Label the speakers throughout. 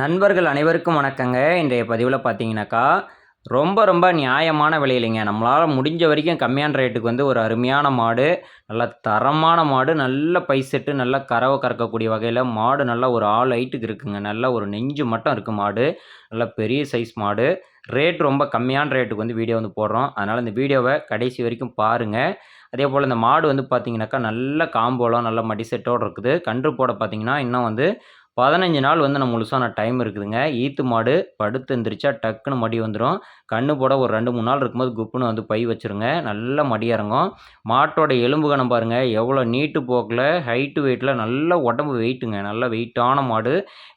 Speaker 1: நண்பர்கள் அனைவருக்கும் வணக்கங்க. இன்றைய பதிவில் பார்த்தீங்கன்னாக்கா ரொம்ப ரொம்ப நியாயமான விலையிலைங்க. நம்மளால் முடிஞ்ச வரைக்கும் கம்மியான ரேட்டுக்கு வந்து ஒரு அருமையான மாடு நல்ல தரமான மாடு நல்ல பை செட்டு நல்ல கறவை கறக்கக்கூடிய வகையில் மாடு நல்லா ஒரு ஆள் ஹைட்டுக்கு இருக்குங்க. நல்ல ஒரு நெஞ்சு மட்டும் இருக்குது மாடு நல்ல பெரிய சைஸ் மாடு. ரேட் ரொம்ப கம்மியான ரேட்டுக்கு வந்து வீடியோ வந்து போடுறோம். அதனால் இந்த வீடியோவை கடைசி வரைக்கும் பாருங்கள் அதே போல் இந்த மாடு வந்து பார்த்திங்கனாக்கா நல்ல காம்போலம் நல்ல மடி செட்டோடு இருக்குது. கன்று போட பார்த்தீங்கன்னா இன்னும் வந்து பதினஞ்சு நாள் வந்து நம்ம முழுசான டைம் இருக்குதுங்க. ஈத்து மாடு படுத்து எந்திரிச்சா டக்குன்னு மடி வந்துடும் கண்ணு போட ஒரு ரெண்டு மூணு நாள் இருக்கும்போது குப்புன்னு வந்து பை வச்சுருங்க. நல்ல மடி இறங்கும். மாட்டோட எலும்பு கணம் பாருங்கள் எவ்வளோ நீட்டு போக்கில் ஹைட்டு வெயிட்டில் நல்ல உடம்பு வெயிட்டுங்க நல்ல வெயிட்டான மாடு.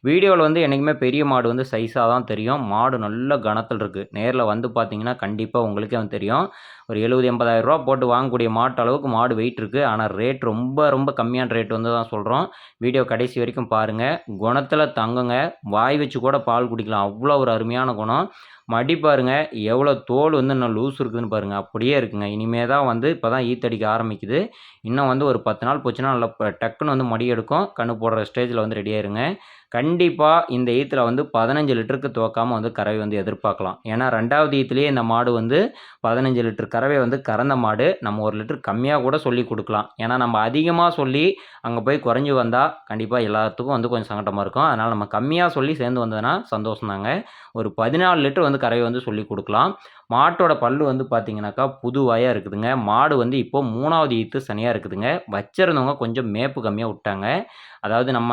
Speaker 1: வீடியோவில் வந்து என்றைக்குமே பெரிய மாடு வந்து சைஸாக தான் தெரியும். மாடு நல்ல கனத்தில் இருக்குது நேரில் வந்து பார்த்தீங்கன்னா கண்டிப்பாக உங்களுக்கே வந்து தெரியும். ஒரு எழுபது எண்பதாயிரரூபா போட்டு வாங்கக்கூடிய மாட்டு அளவுக்கு மாடு வெயிட் இருக்குது ஆனால் ரேட் ரொம்ப ரொம்ப கம்மியான ரேட் வந்து தான் சொல்கிறோம் வீடியோ கடைசி வரைக்கும் பாருங்கள் குணத்தில் தங்குங்க. வாய் வச்சு கூட பால் குடிக்கலாம். அவ்வளோ ஒரு அருமையான குணம். மடி பாருங்கள் எவ்வளோ தோல் வந்து இன்னும் லூஸ் இருக்குதுன்னு பாருங்கள் அப்படியே இருக்குங்க. இனிமே தான் வந்து இப்போ தான் ஈத்தடிக்க ஆரம்பிக்குது. இன்னும் வந்து ஒரு பத்து நாள் போச்சுன்னா நல்லா டக்குன்னு வந்து மடி எடுக்கும். கண்ணு போடுற ஸ்டேஜில் வந்து ரெடியாயிருங்க கண்டிப்பாக இந்த ஈத்தில் வந்து பதினஞ்சு லிட்டருக்கு துவக்காமல் வந்து கறவை வந்து எதிர்பார்க்கலாம். ஏன்னா ரெண்டாவது ஈத்துலேயே இந்த மாடு வந்து பதினஞ்சு லிட்டர் கறவை வந்து கறந்த மாடு நம்ம ஒரு லிட்டர் கம்மியாக கூட சொல்லி கொடுக்கலாம். ஏன்னா நம்ம அதிகமாக சொல்லி அங்கே போய் குறைஞ்சி வந்தால் கண்டிப்பாக எல்லாத்துக்கும் வந்து கொஞ்சம் சங்கடமாக இருக்கும். அதனால் நம்ம கம்மியாக சொல்லி சேர்ந்து வந்ததுன்னா சந்தோஷம் தாங்க ஒரு பதினாலு லிட்டர் வந்து கரையை வந்து சொல்லி கொடுக்கலாம். மாட்டோட பல்லு வந்து பார்த்தீங்கன்னாக்கா புதுவாயாக இருக்குதுங்க. மாடு வந்து இப்போது மூணாவது ஈத்து சனியாக இருக்குதுங்க. வச்சிருந்தவங்க கொஞ்சம் மேப்பு கம்மியாக விட்டாங்க. அதாவது நம்ம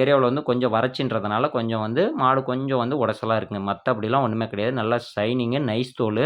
Speaker 1: ஏரியாவில் வந்து கொஞ்சம் வறட்சின்றதுனால கொஞ்சம் வந்து மாடு கொஞ்சம் வந்து உடசலாக இருக்குங்க. மற்றபடிலாம் ஒன்றுமே கிடையாது. நல்லா ஷைனிங்கு நைஸ் தோல்.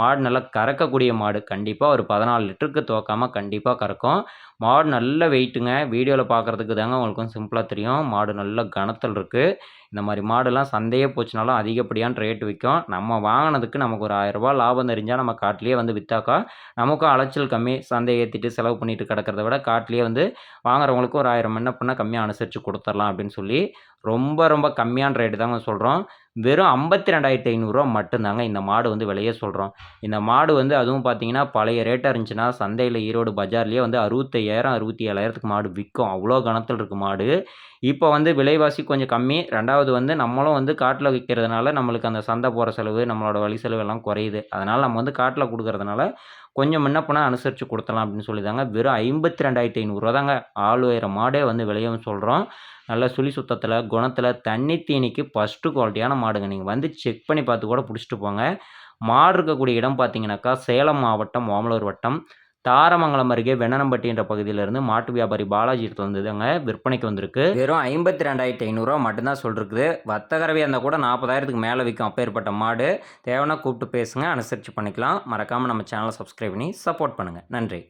Speaker 1: மாடு நல்லா கறக்கக்கூடிய மாடு. கண்டிப்பாக ஒரு பதினாலு லிட்டருக்கு துவக்காமல் கண்டிப்பாக கறக்கும். மாடு நல்ல வெயிட்டுங்க. வீடியோவில் பார்க்குறதுக்கு தாங்க உங்களுக்கும் சிம்பிளாக தெரியும். மாடு நல்ல கனத்தில் இருக்குது இந்த மாதிரி மாடுலாம் சந்தையே போச்சுனாலும் அதிகப்படியான ரேட் விற்கும் நம்ம வாங்கினதுக்கு நமக்கு ஒரு ஆயிரரூபா லாபம் தெரிஞ்சால் நம்ம காட்டிலேயே வந்து விற்றாக்கா நமக்கும் அலைச்சல் கம்மி சந்தையை ஏற்றிட்டு செலவு பண்ணிட்டு கிடக்கிறத விட காட்டிலேயே வந்து வாங்குறவங்களுக்கு ஒரு ஆயிரம் என்ன பண்ணால் கம்மியாக அனுசரித்து கொடுத்துர்லாம் அப்படின்னு சொல்லி ரொம்ப ரொம்ப கம்மியான ரேட்டு தாங்க சொல்கிறோம் வெறும் ஐம்பத்தி ரெண்டாயிரத்தி ஐநூறுரூவா மட்டும்தாங்க இந்த மாடு வந்து விலையே சொல்கிறோம் இந்த மாடு வந்து அதுவும் பார்த்தீங்கன்னா பழைய ரேட்டாக இருந்துச்சுன்னா சந்தையில் ஈரோடு பஜார்லேயே வந்து அறுபத்தையாயிரம் அறுபத்தி ஏழாயிரத்துக்கு மாடு விற்கும் அவ்வளோ கணத்தில் இருக்குது மாடு. இப்போ வந்து விலைவாசி கொஞ்சம் கம்மி. ரெண்டாவது வந்து நம்மளும் வந்து காட்டில் விற்கிறதுனால நம்மளுக்கு அந்த சந்தை போகிற செலவு நம்மளோட வழி செலவு எல்லாம் குறையுது. அதனால் நம்ம வந்து காட்டில் கொடுக்கறதுனால கொஞ்சம் முன்ன போனால் அனுசரித்து கொடுத்தலாம் அப்படின்னு சொல்லி தாங்க வெறும் ஐம்பத்தி ரெண்டாயிரத்தி ஐநூறுரூவா தாங்க ஆள் உயர மாடே வந்து விலையும் சொல்கிறோம் நல்ல சுழி சுத்தத்தில் குணத்தில் தண்ணி தீனிக்கு ஃபஸ்ட்டு குவாலிட்டியான மாடுங்க. நீங்கள் வந்து செக் பண்ணி பார்த்து கூட பிடிச்சிட்டு போங்க. மாடு இருக்கக்கூடிய இடம் பார்த்தீங்கன்னாக்கா சேலம் மாவட்டம் ஓமலூர் வட்டம். தாரமங்கலம் அருகே வெண்ணனம்பட்டின்ற பகுதியிலிருந்து மாட்டு வியாபாரி பாலாஜி எடுத்து வந்ததுங்க. விற்பனைக்கு வந்திருக்கு. வெறும் ஐம்பத்தி ரெண்டாயிரத்தி ஐநூறுரூவா மட்டும்தான் சொல்லிருக்குது. வத்தகரவையாக இருந்தால் கூட நாற்பதாயிரத்துக்கு மேலே விற்கும் அப்பேற்பட்ட மாடு. தேவைன்னா கூப்பிட்டு பேசுங்க. அனுசரித்து பண்ணிக்கலாம். மறக்காமல் நம்ம சேனலை சப்ஸ்கிரைப் பண்ணி சப்போர்ட் பண்ணுங்கள் நன்றி.